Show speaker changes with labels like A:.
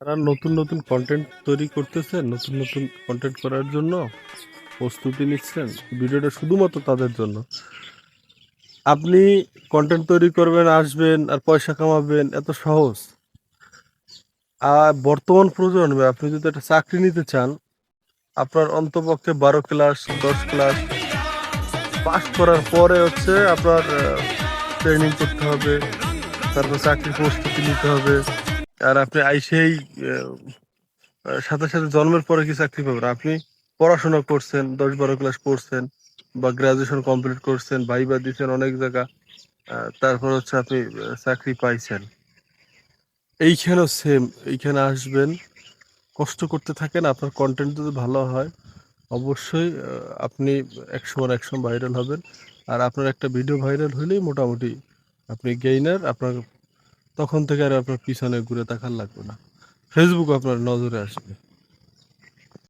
A: তারা নতুন নতুন কন্টেন্ট তৈরি করতেছেন নতুন নতুন কন্টেন্ট করার জন্য প্রস্তুতি নিচ্ছেন, ভিডিওটা শুধুমাত্র তাদের জন্য। আপনি কন্টেন্ট তৈরি করবেন, আসবেন, আর পয়সা কামাবেন, এত সহজ। আর বর্তমান প্রজন্মে আপনি যদি একটা চাকরি নিতে চান, আপনার অন্তপক্ষে বারো ক্লাস দশ ক্লাস পাস করার পরে হচ্ছে আপনার ট্রেনিং করতে হবে, তারপর চাকরির প্রস্তুতি নিতে হবে। আর আপনি আইসেই সাথে সাথে জন্মের পরে কি চাকরি পাবেন? আপনি পড়াশোনা করছেন, দশ বারো ক্লাস পড়ছেন বা গ্রাজুয়েশন কমপ্লিট করছেন, ভাইবা দিচ্ছেন অনেক জায়গা তারপর হচ্ছে আপনি চাকরি পাইছেন। এইখানেও সেম এইখানে আসবেন, কষ্ট করতে থাকেন, আপনার কন্টেন্ট যদি ভালো হয়, অবশ্যই আপনি একসময় একসময় ভাইরাল হবেন। আর আপনার একটা ভিডিও ভাইরাল হলেই মোটামুটি আপনি গেইনার আপনার তখন থেকে আর আপনার পিছনে ঘুরে তাকার লাগবে না। ফেসবুক আপনার নজরে আসবে।